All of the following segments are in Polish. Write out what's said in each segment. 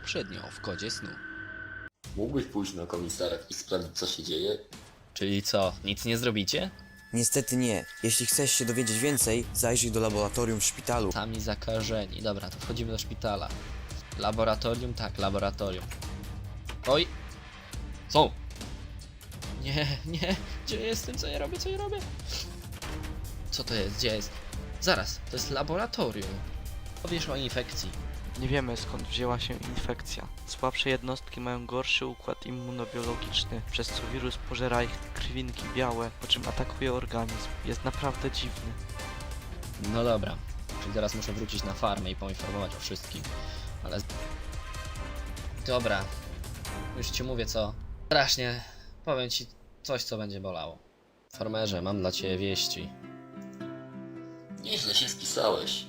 poprzednio w kodzie snu. Mógłbyś pójść na komisariat i sprawdzić, co się dzieje? Czyli co, nic nie zrobicie? Niestety nie. Jeśli chcesz się dowiedzieć więcej, zajrzyj do laboratorium w szpitalu. Sami zakażeni. Dobra, to wchodzimy do szpitala. Laboratorium? Tak, laboratorium. Oj! Są! Nie, nie! Gdzie jestem? Co ja robię? Co ja robię? Co to jest? Gdzie jest? Zaraz, to jest laboratorium. Powiesz o infekcji. Nie wiemy skąd wzięła się infekcja. Słabsze jednostki mają gorszy układ immunobiologiczny, przez co wirus pożera ich krwinki białe, po czym atakuje organizm. Jest naprawdę dziwny. No dobra. Czyli teraz muszę wrócić na farmę i poinformować o wszystkim. Ale... Dobra. Już ci mówię co. Strasznie. Powiem ci coś, co będzie bolało. Farmerze, mam dla ciebie wieści. Nieźle się spisałeś.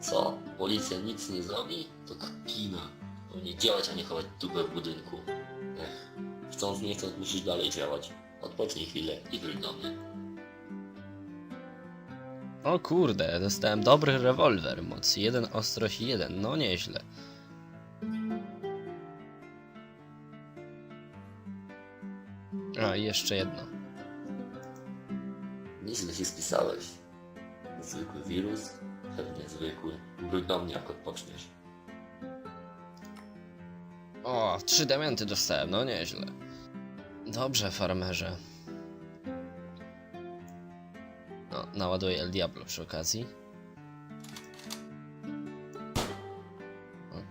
Co? Policja nic nie zrobi? To kpina. Powinien działać, a nie chować dupę w budynku. Ech, chcąc nie chcąc musisz dalej działać. Odpocznij chwilę i wróć do mnie. O kurde, dostałem dobry rewolwer. Moc 1, ostrość 1. No nieźle. A, i jeszcze jedno. Nieźle się spisałeś. Zwykły wirus? Pewnie zwykły. Wróć do mnie, jak odpoczniesz. O, trzy dementy dostałem, no nieźle. Dobrze, farmerze. No, naładuję El Diablo przy okazji.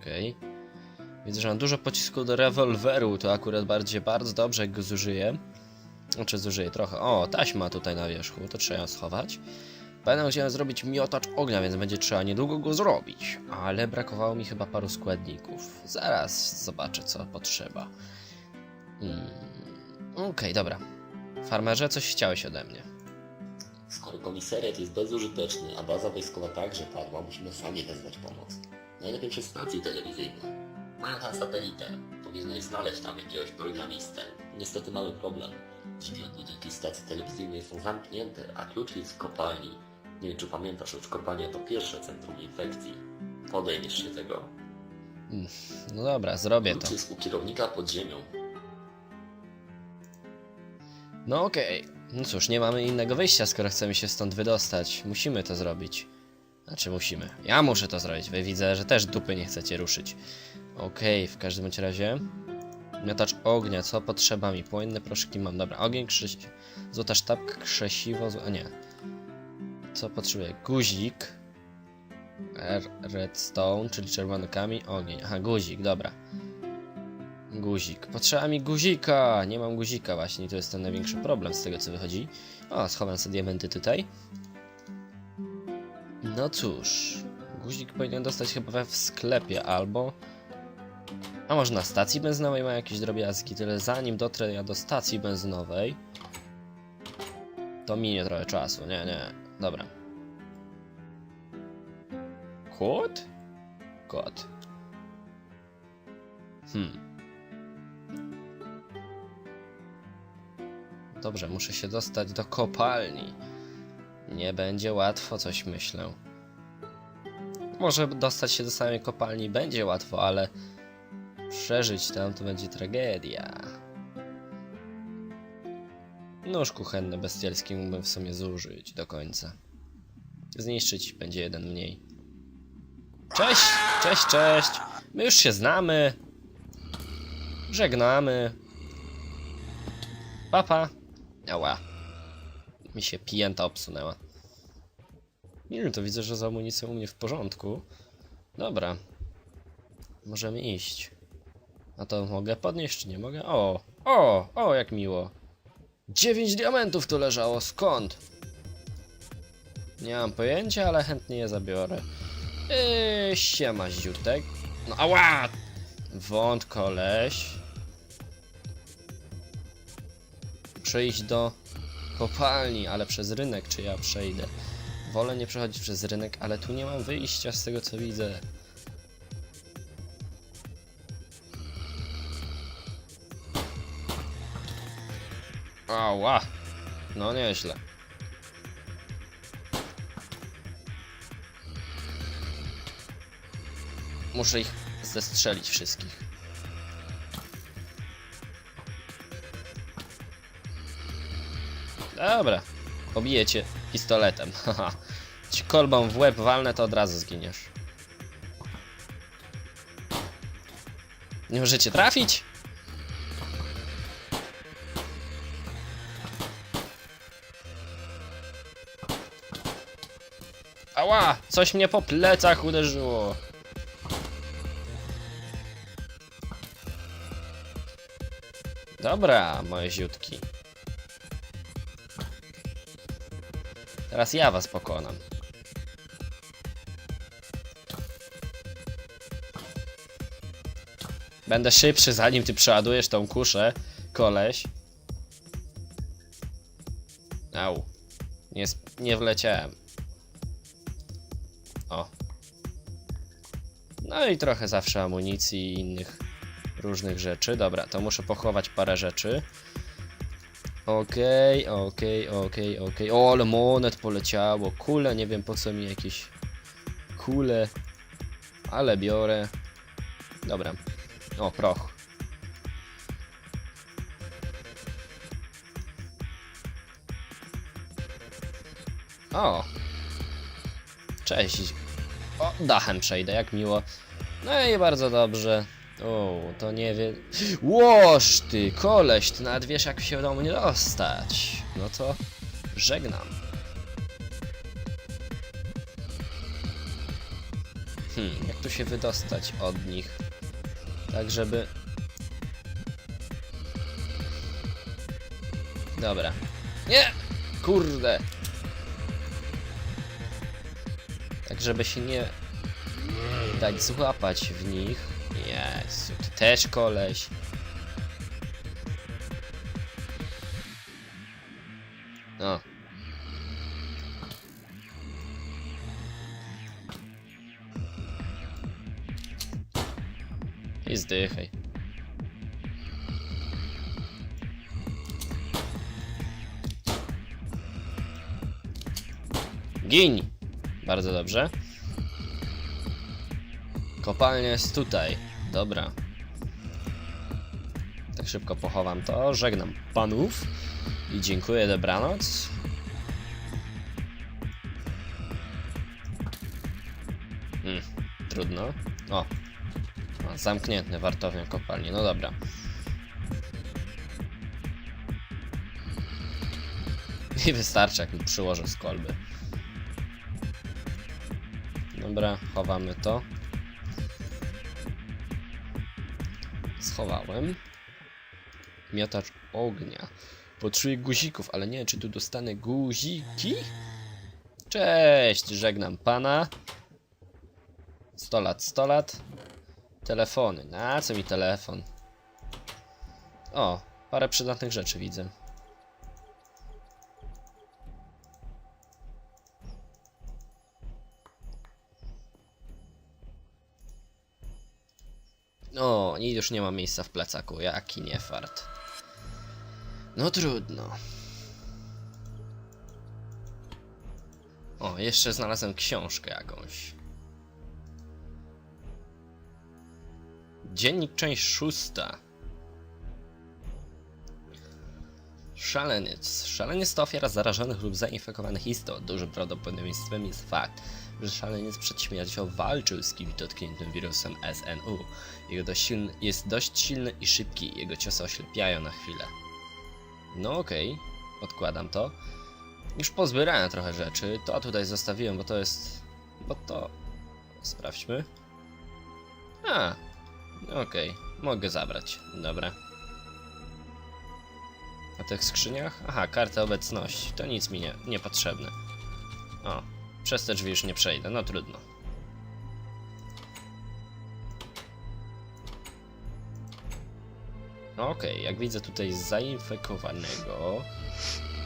Okej. Widzę, że mam dużo pocisków do rewolweru, to akurat bardziej bardzo dobrze, jak go zużyję. Znaczy zużyję trochę. O, taśma tutaj na wierzchu, to trzeba ją schować. Będę chciał zrobić miotacz ognia, więc będzie trzeba niedługo go zrobić. Ale brakowało mi chyba paru składników. Zaraz zobaczę, co potrzeba. Hmm. Okej, dobra. Farmerze, coś chciałeś ode mnie. Skoro komisariat jest bezużyteczny, a baza wojskowa także padła, musimy sami wezwać pomoc. Najlepiej przez stacje telewizyjne. Mają tam satelitę. Powinieneś znaleźć tam jakiegoś programistę. Niestety mamy problem. Drzwi od budynki stacji telewizyjnej są zamknięte, a klucz jest w kopalni. Nie wiem, czy pamiętasz, lecz kopalnia to pierwsze centrum infekcji. Podejmiesz się tego. No dobra, zrobię to. Klucz jest u kierownika pod ziemią. No okej. No cóż, nie mamy innego wyjścia, skoro chcemy się stąd wydostać. Musimy to zrobić. Znaczy musimy. Ja muszę to zrobić. Wy widzę, że też dupy nie chcecie ruszyć. Okej, w każdym bądź razie. Miotacz ognia, co potrzeba mi? Płynne proszki mam. Dobra, ogień, krzyś... Złota sztabka, krzesiwo... zł- A nie. Co potrzebuję? Guzik. Redstone, czyli czerwony kamień, ogień. Aha, guzik, dobra. Guzik. Potrzeba mi guzika! Nie mam guzika właśnie, to jest ten największy problem z tego co wychodzi. O, schowam sobie diamenty tutaj. No cóż, guzik powinien dostać chyba w sklepie albo... A może na stacji benzynowej ma jakieś drobiazgi, tyle zanim dotrę ja do stacji benzynowej... To minie trochę czasu, nie, nie, dobra. Kot? Kot. Hmm. Dobrze, muszę się dostać do kopalni. Nie będzie łatwo, coś myślę. Może dostać się do samej kopalni będzie łatwo, ale przeżyć tam to będzie tragedia. Nóż kuchenny bestialski mógłbym w sumie zużyć do końca. Zniszczyć będzie jeden mniej. Cześć, cześć, cześć. My już się znamy. Żegnamy. Papa. Ała. Mi się pijęta obsunęła. Nie to widzę, że z amunicją u mnie w porządku. Dobra. Możemy iść. A to mogę podnieść, czy nie mogę? O! O! O, jak miło. Dziewięć diamentów tu leżało, skąd? Nie mam pojęcia, ale chętnie je zabiorę. Yy, siema, ziutek. No, ała! Wąt koleś. Przejść do kopalni, ale przez rynek, czy ja przejdę? Wolę nie przechodzić przez rynek, ale tu nie mam wyjścia z tego co widzę. Ała! No nieźle. Muszę ich zestrzelić wszystkich. Dobra, pobijecie pistoletem. Ci kolbą w łeb walnę, to od razu zginiesz. Nie możecie trafić? Ała! Coś mnie po plecach uderzyło. Dobra, moje ziutki. Teraz ja was pokonam. Będę szybszy zanim ty przeładujesz tą kuszę, koleś. Au. Nie, nie wleciałem. No i trochę zawsze amunicji i innych różnych rzeczy. Dobra, to muszę pochować parę rzeczy. Okej, okej, okej, okej. O, ale monet poleciało. Kule, nie wiem po co mi jakieś kule. Ale biorę. Dobra. O, proch. O. Cześć. O, dachem przejdę, jak miło. No i bardzo dobrze. O, to nie wie... Łoż ty, koleś, ty nawet wiesz jak się do mnie dostać. No to żegnam. Hmm, jak tu się wydostać od nich? Tak, żeby... Dobra. Nie! Kurde! Tak, żeby się nie dać złapać w nich. Jezu, ty też koleś. No. I zdychaj. Gin! Bardzo dobrze. Kopalnia jest tutaj. Dobra. Tak szybko pochowam to. Żegnam panów. I dziękuję, dobranoc. Hmm, trudno. O. o zamknięty wartownia kopalni. No dobra. I wystarczy, jak mi przyłożę z kolby. Dobra, chowamy to. Schowałem. Miotacz ognia. Potrzebuję guzików, ale nie wiem, czy tu dostanę guziki? Cześć, żegnam pana. 100 lat, 100 lat. Telefony. Na co mi telefon? O, parę przydatnych rzeczy widzę. O, i już nie ma miejsca w plecaku. Jaki niefart. No trudno. O, jeszcze znalazłem książkę jakąś. Dziennik, część szósta. Szaleniec. Szaleniec to ofiara zarażonych lub zainfekowanych istot. Dużym prawdopodobieństwem jest fakt, że szaleniec przed śmiercią walczył z kimś dotkniętym wirusem SNU. Jego dość silny, jest dość silny i szybki, jego ciosy oślepiają na chwilę. No okej, odkładam to. Już pozbierałem trochę rzeczy, to tutaj zostawiłem, bo to jest... bo to... Sprawdźmy. A, okej, mogę zabrać, dobra. A tych skrzyniach? Aha, karta obecności, to nic mi nie, niepotrzebne. O, przez te drzwi już nie przejdę, no trudno. Okej, jak widzę tutaj zainfekowanego,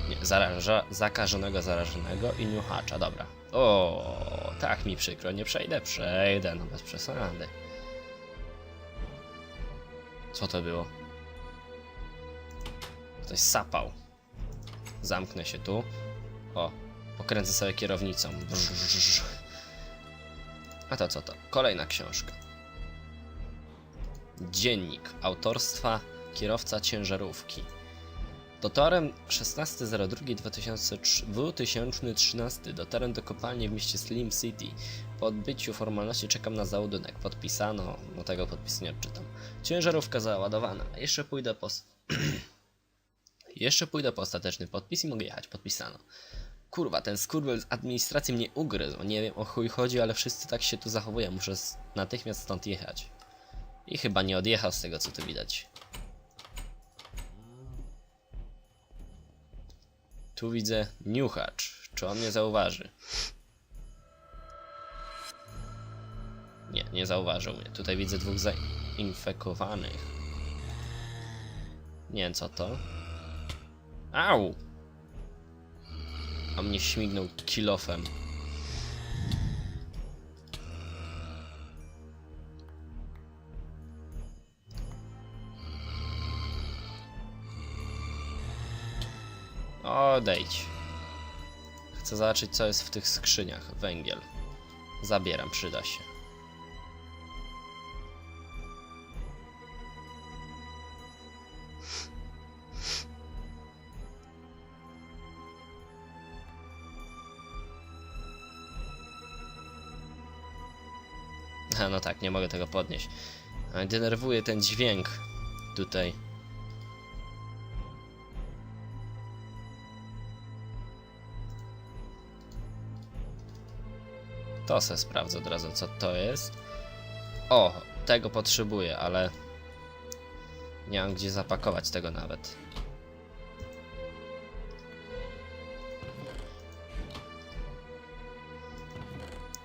nie, zaraża, zakażonego, zarażonego i niuchacza, dobra. O, tak mi przykro, nie przejdę, przejdę, no bez przesady. Co to było? Ktoś sapał. Zamknę się tu. O, pokręcę sobie kierownicą. A to co to? Kolejna książka. Dziennik autorstwa kierowca ciężarówki. Dotarłem 16.02.2013 dotarłem do kopalni w mieście Slim City. Po odbyciu formalności czekam na załadunek. Podpisano, no tego podpisu nie odczytam. Ciężarówka załadowana. Jeszcze pójdę po... Jeszcze pójdę po ostateczny podpis i mogę jechać. Podpisano. Kurwa, ten skurwiel z administracji mnie ugryzł. Nie wiem o chuj chodzi, ale wszyscy tak się tu zachowują. Muszę natychmiast stąd jechać. I chyba nie odjechał z tego, co tu widać. Tu widzę niuchacz. Czy on mnie zauważy? Nie, nie zauważył mnie. Tutaj widzę dwóch zainfekowanych. Nie wiem co to. Au! Mnie śmignął kilofem. Odejdź. Chcę zobaczyć, co jest w tych skrzyniach. Węgiel. Zabieram, przyda się. No tak, nie mogę tego podnieść. Denerwuje ten dźwięk tutaj. To se sprawdzę od razu, co to jest. O, tego potrzebuję, ale nie mam gdzie zapakować tego nawet.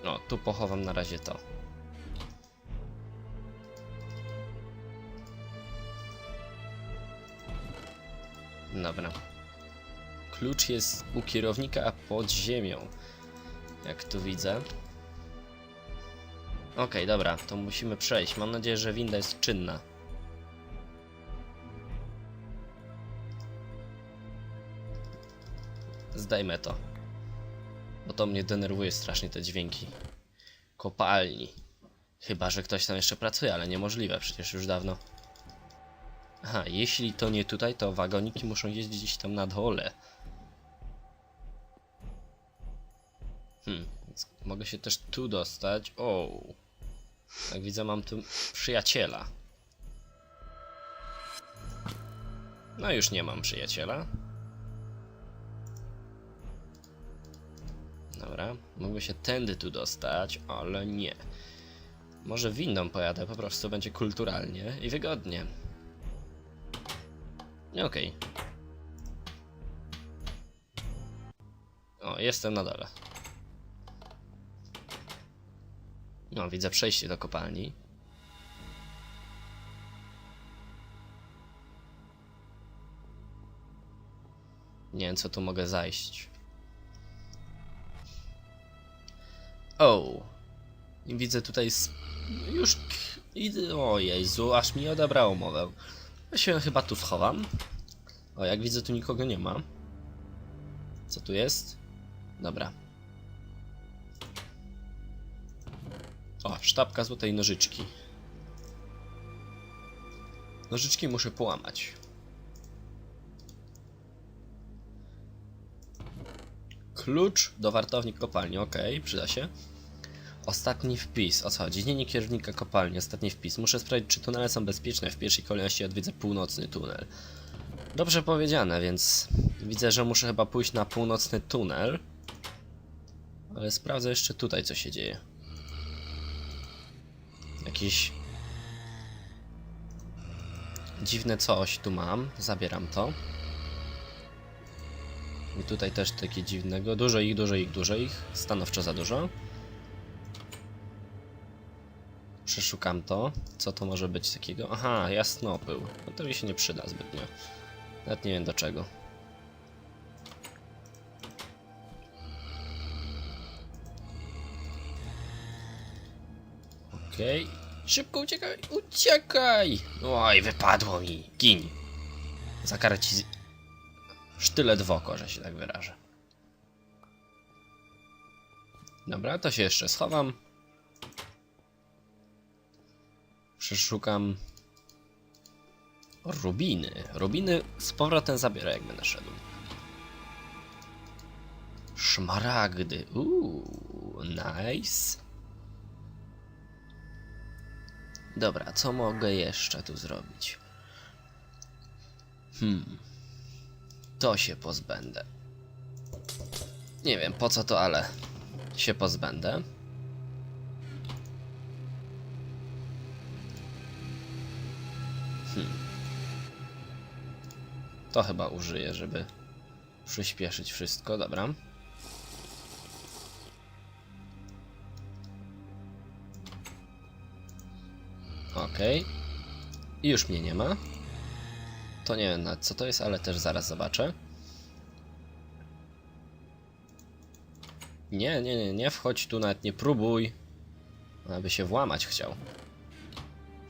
No, tu pochowam na razie to. Dobra. Klucz jest u kierownika pod ziemią. Jak tu widzę. Okej, dobra, to musimy przejść. Mam nadzieję, że winda jest czynna. Zdajmy to. Bo to mnie denerwuje strasznie te dźwięki. Kopalni. Chyba, że ktoś tam jeszcze pracuje, ale niemożliwe, przecież już dawno. Aha, jeśli to nie tutaj, to wagoniki muszą jeździć gdzieś tam na dole. Hmm, mogę się też tu dostać. O, jak widzę, mam tu przyjaciela. No już nie mam przyjaciela. Dobra, mogę się tędy tu dostać, ale nie. Może windą pojadę, po prostu będzie kulturalnie i wygodnie. Okej. O, jestem na dole. No, widzę przejście do kopalni. Nie wiem, co tu mogę zajść. O! Widzę tutaj już... i- O Jezu, aż mi odebrało mowę. Ja się chyba tu schowam. O, jak widzę, tu nikogo nie ma. Co tu jest? Dobra. O, sztabka złotej nożyczki. Nożyczki muszę połamać. Klucz do wartowni kopalni, ok, przyda się. Ostatni wpis, o co chodzi? Kierownika kopalni, ostatni wpis. Muszę sprawdzić, czy tunele są bezpieczne. W pierwszej kolejności odwiedzę północny tunel. Dobrze powiedziane, więc widzę, że muszę chyba pójść na północny tunel. Ale sprawdzę jeszcze tutaj, co się dzieje. Jakiś dziwne coś tu mam. Zabieram to. I tutaj też takie dziwnego. Dużo ich, dużo ich, dużo ich. Stanowczo za dużo. Przeszukam to. Co to może być takiego? Aha, jasnopył. No to mi się nie przyda zbytnio. Nawet nie wiem do czego. Okej. Szybko uciekaj! Uciekaj! Oj, wypadło mi! Gin! Za karę ci... z- Sztylet w oko, że się tak wyrażę. Dobra, to się jeszcze schowam. Przeszukam Rubiny. Rubiny z powrotem zabiorę, jak będę szedł. Szmaragdy. Uuu, nice. Dobra, co mogę jeszcze tu zrobić? Hmm. To się pozbędę. Nie wiem po co to, ale się pozbędę. To chyba użyję, żeby przyspieszyć wszystko, dobra. Okej. I już mnie nie ma. To nie wiem nawet co to jest, ale też zaraz zobaczę. Nie, nie, nie, nie wchodź tu, nawet nie próbuj. Aby się włamać chciał.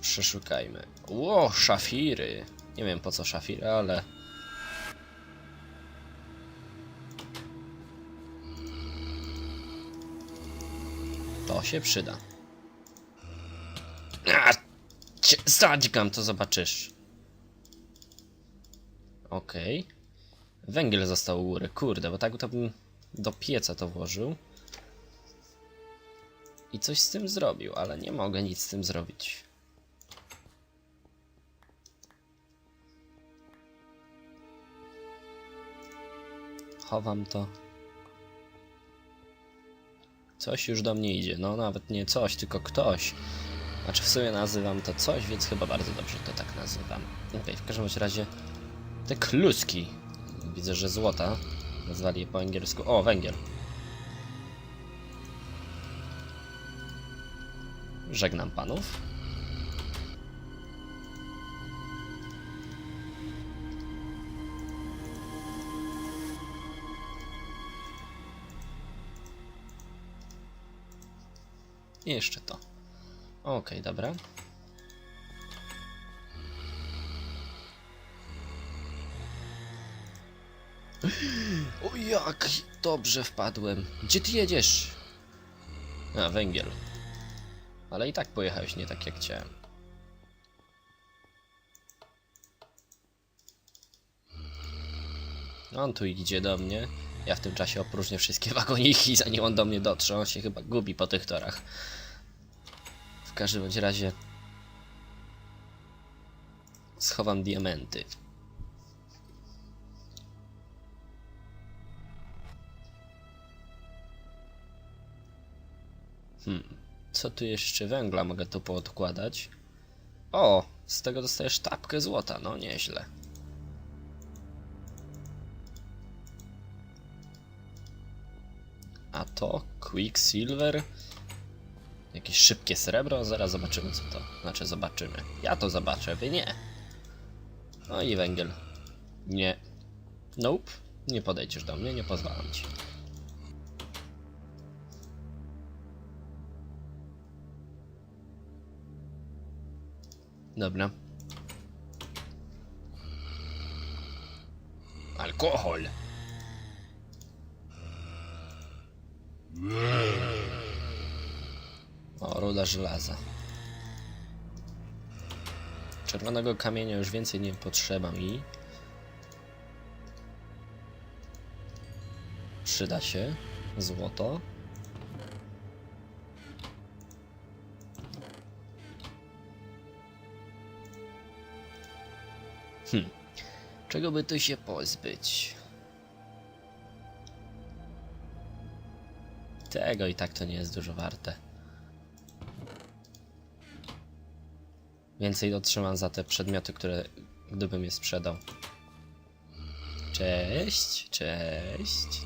Przeszukajmy. Ło, szafiry. Nie wiem po co szafiry, ale... się przyda. Zadźgam, to zobaczysz. Okej. Węgiel został u góry. Kurde, bo tak to bym do pieca to włożył. I coś z tym zrobił, ale nie mogę nic z tym zrobić. Chowam to. Coś już do mnie idzie. No nawet nie coś, tylko ktoś. Znaczy w sumie nazywam to coś, więc chyba bardzo dobrze to tak nazywam. Okej, w każdym razie te kluski. Widzę, że złota. Nazwali je po angielsku. O, węgiel. Żegnam panów. I jeszcze to. Okej, dobra. O jak dobrze wpadłem. Gdzie ty jedziesz? A, węgiel. Ale i tak pojechałeś nie tak jak chciałem. On tu idzie do mnie. Ja w tym czasie opróżnię wszystkie wagoniki, zanim on do mnie dotrze. On się chyba gubi po tych torach. W każdym bądź razie schowam diamenty. Hmm, co tu jeszcze węgla mogę tu poodkładać? O, z tego dostajesz tapkę złota, no nieźle. A to Quicksilver? Jakieś szybkie srebro? Zaraz zobaczymy co to. Znaczy zobaczymy. Ja to zobaczę, wy nie. No i węgiel. Nie. Nope. Nie podejdziesz do mnie, nie pozwalam ci. Dobra. Alkohol. O, ruda żelaza. Czerwonego kamienia już więcej nie potrzeba mi. Przyda się. Złoto. Hm. Czego by tu się pozbyć? Tego i tak to nie jest dużo warte. Więcej otrzymam za te przedmioty, które gdybym je sprzedał. Cześć, cześć.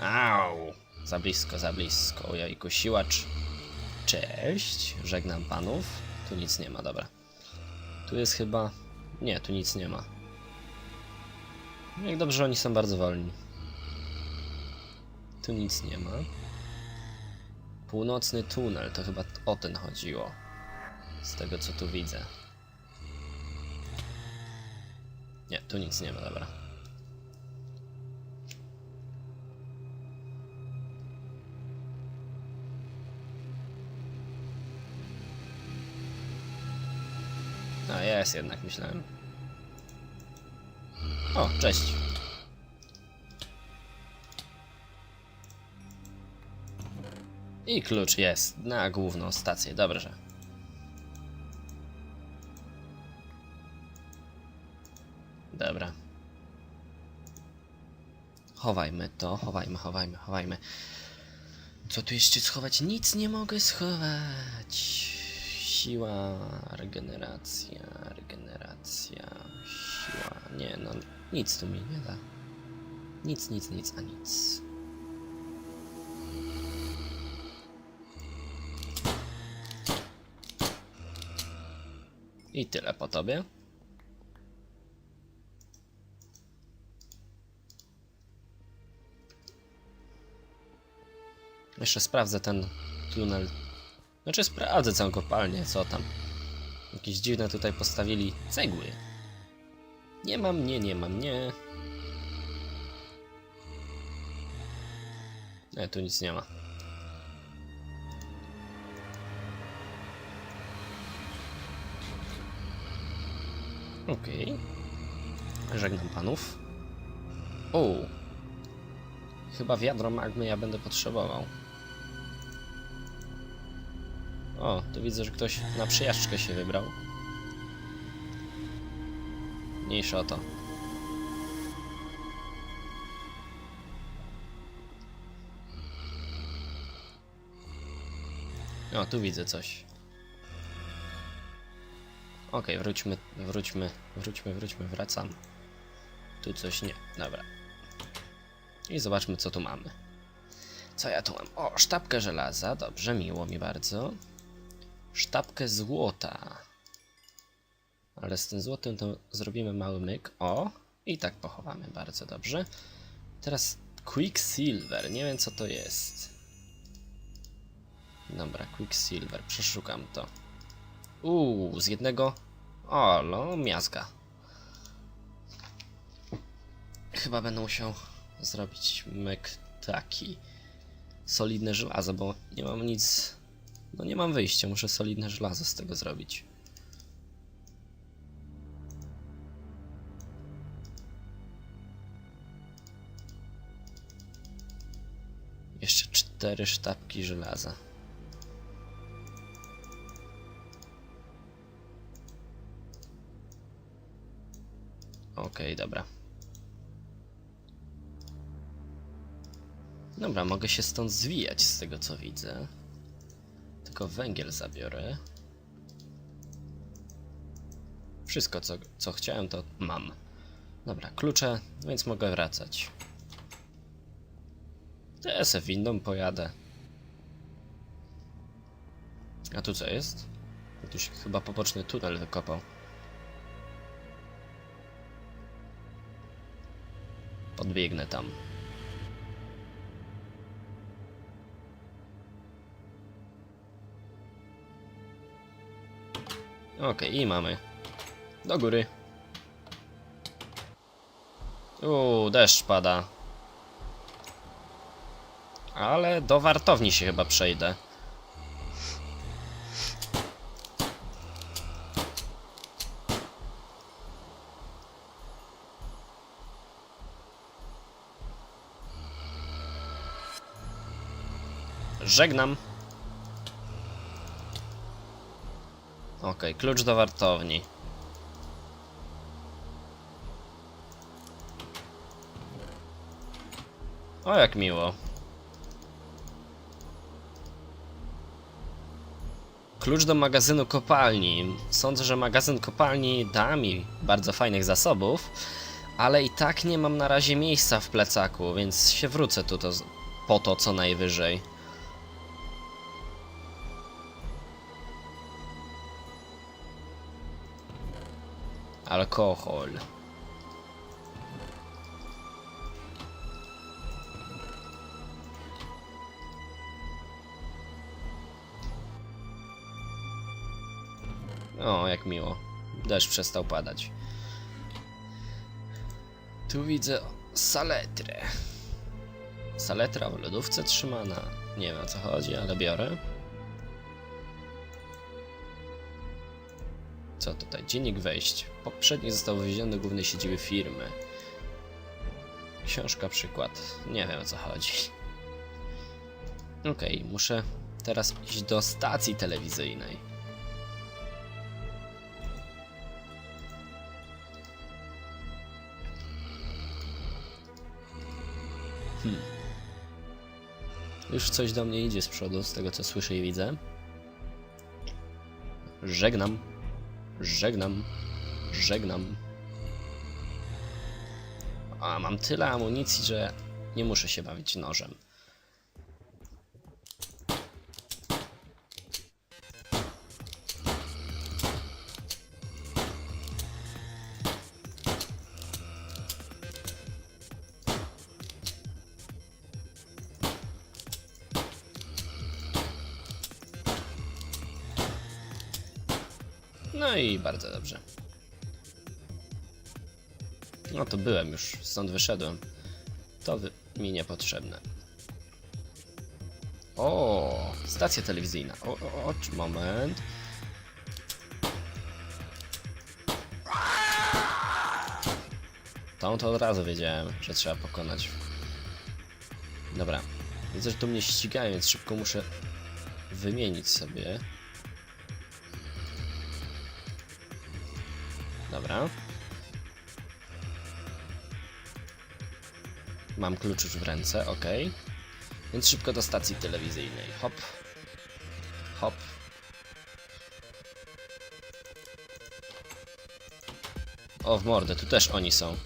Au! Za blisko, za blisko. Ojejku, siłacz. Cześć, żegnam panów. Tu nic nie ma, dobra. Tu jest chyba... Nie, tu nic nie ma. Jak dobrze, oni są bardzo wolni. Tu nic nie ma. Północny tunel, to chyba o ten chodziło. Z tego co tu widzę. Nie, tu nic nie ma, dobra. A jest jednak, myślałem. O, cześć. I klucz jest na główną stację, dobrze. Dobra. Chowajmy to, chowajmy, chowajmy, chowajmy. Co tu jeszcze schować? Nic nie mogę schować. Siła, regeneracja, regeneracja, siła. Nie, no nic tu mi nie da. Nic, nic, nic, a nic. I tyle po tobie. Jeszcze sprawdzę ten tunel. Znaczy sprawdzę całą kopalnię, co tam. Jakieś dziwne tutaj postawili cegły. Nie mam, nie, nie mam, nie. Nie, tu nic nie ma. Okej. Żegnam panów. O. Chyba wiadro magmy ja będę potrzebował. O, tu widzę, że ktoś na przyjażdżkę się wybrał. Mniejsza o to. O, tu widzę coś. Okej, wróćmy, wróćmy, wróćmy, wróćmy, wracam. Tu coś nie, dobra. I zobaczmy, co tu mamy. Co ja tu mam? O, sztabkę żelaza, dobrze, miło mi bardzo. Sztabkę złota. Ale z tym złotym to zrobimy mały myk. O, i tak pochowamy, bardzo dobrze. Teraz Quicksilver, nie wiem co to jest. Dobra, Quicksilver, przeszukam to. Uuu, z jednego... O, no, miazga. Chyba będę musiał zrobić myk taki. Solidne żelazo, bo nie mam nic... No nie mam wyjścia, muszę solidne żelazo z tego zrobić. Jeszcze cztery sztabki żelaza. Okej, dobra. Dobra, mogę się stąd zwijać z tego co widzę. Tylko węgiel zabiorę. Wszystko co, co chciałem to mam. Dobra, klucze, więc mogę wracać. Ja se windą pojadę. A tu co jest? Tu się chyba poboczny tunel wykopał. Podbiegnę tam. Okej, i mamy. Do góry. Uuu, deszcz pada. Ale do wartowni się chyba przejdę. Żegnam. Okej, klucz do wartowni. O, jak miło. Klucz do magazynu kopalni. Sądzę, że magazyn kopalni da mi bardzo fajnych zasobów, ale i tak nie mam na razie miejsca w plecaku, więc się wrócę tu to, po to co najwyżej. Alkohol. O, jak miło. Deszcz przestał padać. Tu widzę saletrę. Saletra w lodówce trzymana. Nie wiem o co chodzi, ale biorę. Co tutaj? Dziennik wejść. Poprzednio został wywieziony do głównej siedziby firmy. Książka przykład. Nie wiem o co chodzi. Okej, muszę teraz iść do stacji telewizyjnej. Hmm. Już coś do mnie idzie z przodu, z tego co słyszę i widzę. Żegnam. Żegnam. Żegnam. A mam tyle amunicji, że nie muszę się bawić nożem. Bardzo dobrze. No to byłem już, stąd wyszedłem. To wy mi niepotrzebne. O, stacja telewizyjna. O, o, o, moment. Tą to od razu wiedziałem, że trzeba pokonać. Dobra. Widzę, że tu mnie ścigają, więc szybko muszę wymienić sobie. Dobra. Mam klucz już w ręce, ok. Więc szybko do stacji telewizyjnej. Hop. Hop. O, w mordę, tu też oni są.